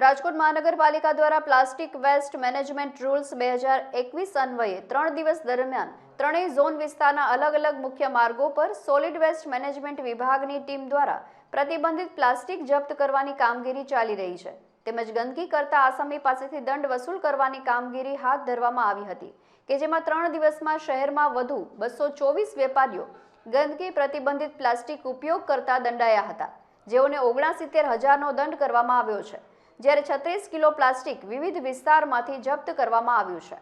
રાજકોટ મહાનગરપાલિકા દ્વારા plastic waste management rules બે હજાર એકવીસ અન્વયે ત્રણ દિવસ દરમિયાન ત્રણેય ઝોન વિસ્તારના અલગ અલગ મુખ્ય માર્ગો પર સોલિડ વેસ્ટ મેનેજમેન્ટ વિભાગની ટીમ દ્વારા પ્રતિબંધિત પ્લાસ્ટિક જપ્ત કરવાની કામગીરી ચાલી રહી છે. તેમજ ગંદકી કરતા આસામી પાસેથી દંડ વસૂલ કરવાની કામગીરી હાથ ધરવામાં આવી હતી કે જેમાં ત્રણ દિવસમાં શહેરમાં વધુ બસો ચોવીસ વેપારીઓ ગંદકી પ્રતિબંધિત પ્લાસ્ટિક ઉપયોગ કરતા દંડાયા હતા. જેઓને ઓગણસિત્તેર હજારનો દંડ કરવામાં આવ્યો છે. જ્યારે છત્રીસ કિલો પ્લાસ્ટિક વિવિધ વિસ્તારમાંથી જપ્ત કરવામાં આવ્યું છે.